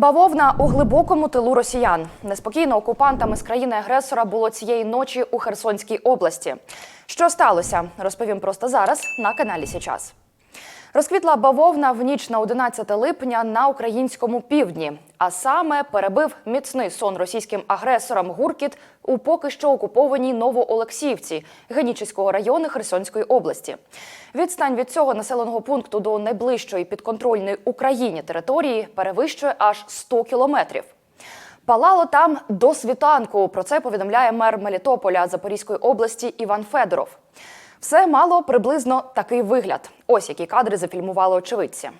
Бавовна у глибокому тилу росіян. Неспокійно окупантами з країни-агресора було цієї ночі у Херсонській області. Що сталося? Розповім просто зараз на каналі Січас. Розквітла бавовна в ніч на 11 липня на українському півдні, а саме перебив міцний сон російським агресорам гуркіт у поки що окупованій Новоолексіївці Генічеського району Херсонської області. Відстань від цього населеного пункту до найближчої підконтрольної Україні території перевищує аж 100 кілометрів. Палало там до світанку. Про це повідомляє мер Мелітополя Запорізької області Іван Федоров. Все мало приблизно такий вигляд. Ось які кадри зафільмували очевидці.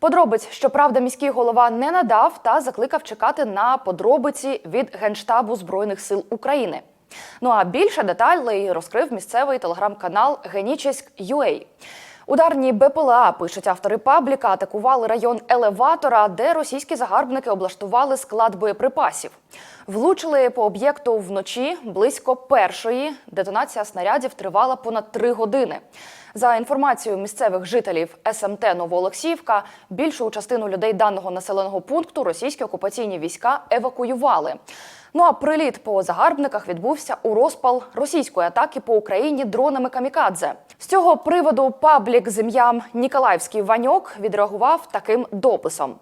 Подробиць, щоправда, міський голова не надав та закликав чекати на подробиці від Генштабу Збройних сил України. Ну а більше деталей розкрив місцевий телеграм-канал Генічеськ.UA. Ударні БПЛА, пишуть автори пабліка, атакували район елеватора, де російські загарбники облаштували склад боєприпасів. Влучили по об'єкту вночі близько першої. Детонація снарядів тривала понад три години. За інформацією місцевих жителів СМТ Новоолексіївка, більшу частину людей даного населеного пункту російські окупаційні війська евакуювали. Ну а приліт по загарбниках відбувся у розпал російської атаки по Україні дронами камікадзе. З цього приводу паблік з ім'ям Ніколаївський Ваньок відреагував таким дописом: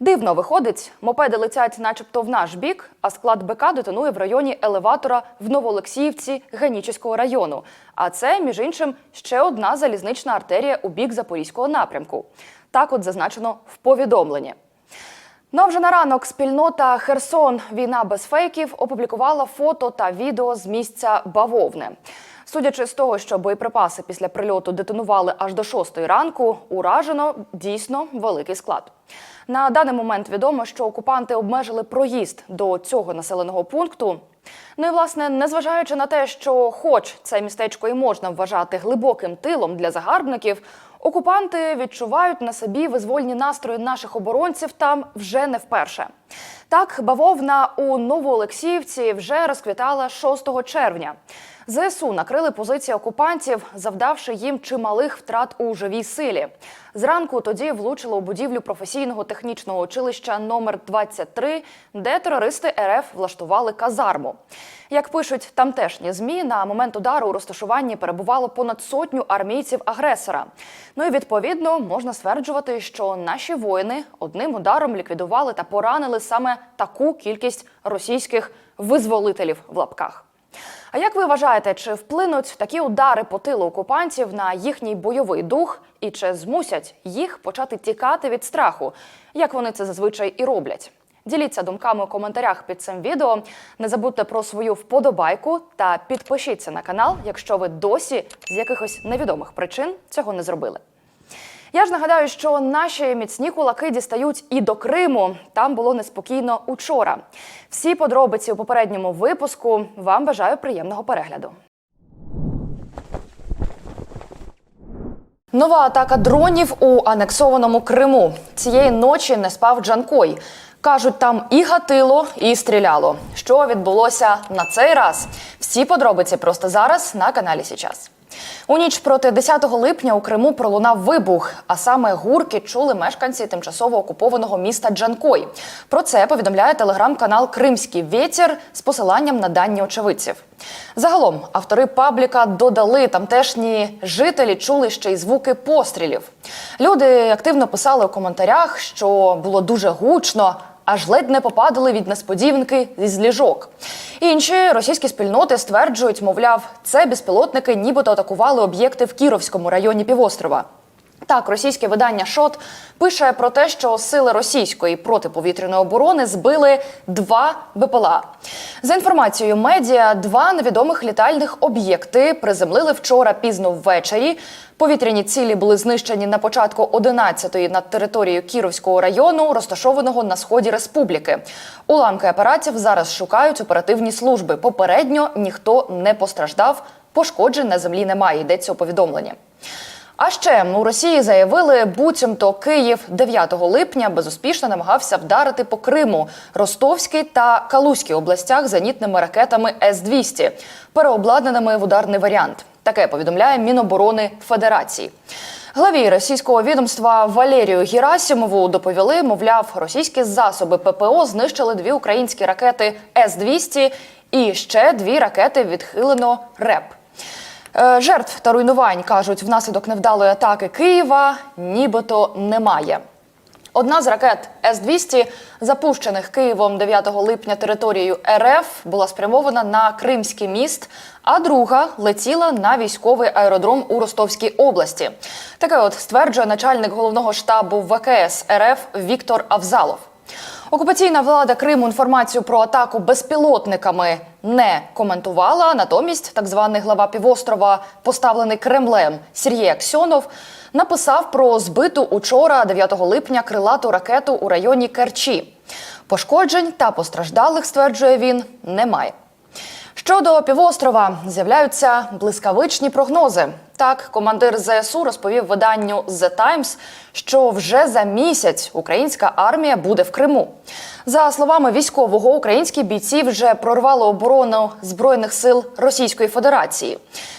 дивно виходить, мопеди летять, начебто, в наш бік, а склад БК детонує в районі елеватора в Новоолексіївці Генічеського району. А це, між іншим, ще одна залізнична артерія у бік запорізького напрямку. Так, от зазначено в повідомленні. Ну вже на ранок спільнота Херсон Війна без фейків опублікувала фото та відео з місця бавовни. Судячи з того, що боєприпаси після прильоту детонували аж до 6 ранку, уражено дійсно великий склад. На даний момент відомо, що окупанти обмежили проїзд до цього населеного пункту. Ну і власне, незважаючи на те, що, хоч це містечко і можна вважати глибоким тилом для загарбників, окупанти відчувають на собі визвольні настрої наших оборонців там вже не вперше. Так, бавовна у Новоолексіївці вже розквітала 6 червня. ЗСУ накрили позиції окупантів, завдавши їм чималих втрат у живій силі. Зранку тоді влучили у будівлю професійного технічного училища номер 23 де терористи РФ влаштували казарму. Як пишуть тамтешні змі, на момент удару у розташуванні перебувало понад сотню армійців-агресора. Ну і відповідно можна стверджувати, що наші воїни одним ударом ліквідували та поранили саме таку кількість російських визволителів в лапках. А як ви вважаєте, чи вплинуть такі удари по тилу окупантів на їхній бойовий дух, і чи змусять їх почати тікати від страху, як вони це зазвичай і роблять? Діліться думками у коментарях під цим відео. Не забудьте про свою вподобайку та підпишіться на канал, якщо ви досі з якихось невідомих причин цього не зробили. Я ж нагадаю, що наші міцні кулаки дістають і до Криму. Там було неспокійно учора. Всі подробиці у попередньому випуску. Вам бажаю приємного перегляду. Нова атака дронів у анексованому Криму. Цієї ночі не спав Джанкой. Кажуть, там і гатило, і стріляло. Що відбулося на цей раз? Всі подробиці просто зараз на каналі Січас. У ніч проти 10 липня у Криму пролунав вибух, а саме гурки чули мешканці тимчасово окупованого міста Джанкой. Про це повідомляє телеграм-канал Кримський вєтір з посиланням на дані очевидців. Загалом автори пабліка додали тамтешні жителі чули ще й звуки пострілів. Люди активно писали у коментарях, що було дуже гучно. Аж ледь не попадали від несподіванки із ліжок. Інші російські спільноти стверджують, мовляв, це безпілотники нібито атакували об'єкти в Кіровському районі півострова. Так, російське видання ШОТ пише про те, що сили російської протиповітряної оборони збили два БПЛА. За інформацією медіа, два невідомих літальних об'єкти приземлили вчора пізно ввечері. Повітряні цілі були знищені на початку 11-ї над територією Кіровського району, розташованого на сході республіки. Уламки апаратів зараз шукають оперативні служби. Попередньо ніхто не постраждав, пошкоджень на землі немає. Йдеться у повідомленні. А ще у Росії заявили, буцімто Київ 9 липня безуспішно намагався вдарити по Криму, Ростовській та Калузькій областях зенітними ракетами С-200, переобладнаними в ударний варіант. Таке повідомляє Міноборони Федерації. Главі російського відомства Валерію Герасимову доповіли, мовляв, російські засоби ППО знищили дві українські ракети С-200 і ще дві ракети відхилено РЕП. Е, Жертв та руйнувань кажуть, внаслідок невдалої атаки Києва нібито немає. Одна з ракет С-200, запущених Києвом 9 липня територією РФ, була спрямована на Кримський міст, а друга летіла на військовий аеродром у Ростовській області. Таке от стверджує начальник головного штабу ВКС РФ Віктор Авзалов. Окупаційна влада Криму інформацію про атаку безпілотниками не коментувала. Натомість, так званий глава півострова, поставлений Кремлем Сергій Аксьонов, написав про збиту учора, 9 липня, крилату ракету у районі Керчі. Пошкоджень та постраждалих, стверджує він, немає. Щодо півострова з'являються блискавичні прогнози. Так, командир ЗСУ розповів виданню The Times, що вже за місяць українська армія буде в Криму. За словами військового, українські бійці вже прорвали оборону збройних сил Російської Федерації.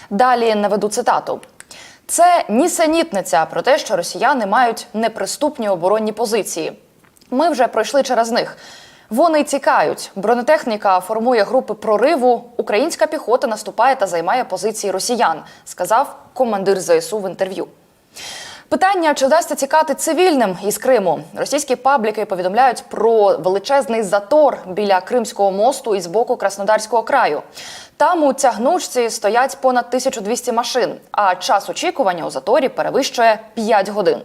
Далі наведу цитату. Це нісенітниця про те, що росіяни мають неприступні оборонні позиції. Ми вже пройшли через них. Вони тікають. Бронетехніка формує групи прориву. Українська піхота наступає та займає позиції росіян, сказав командир ЗСУ в інтерв'ю. Питання, чи вдасться тікати цивільним із Криму. Російські пабліки повідомляють про величезний затор біля Кримського мосту із боку Краснодарського краю. Там у тягнучці стоять понад 1200 машин, а час очікування у заторі перевищує 5 годин.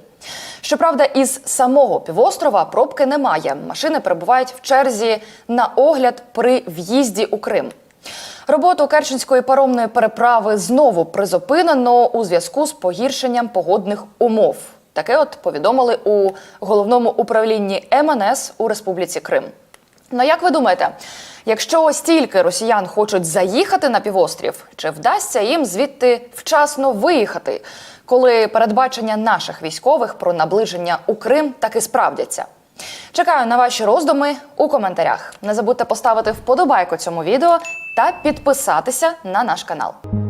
Щоправда, із самого півострова пробки немає. Машини перебувають в черзі на огляд при в'їзді у Крим. Роботу Керченської паромної переправи знову призупинено у зв'язку з погіршенням погодних умов. Таке от повідомили у головному управлінні МНС у Республіці Крим. Ну як ви думаєте, якщо стільки росіян хочуть заїхати на півострів, чи вдасться їм звідти вчасно виїхати, коли передбачення наших військових про наближення у Крим таки справдяться? Чекаю на ваші роздуми у коментарях. Не забудьте поставити вподобайку цьому відео та підписатися на наш канал.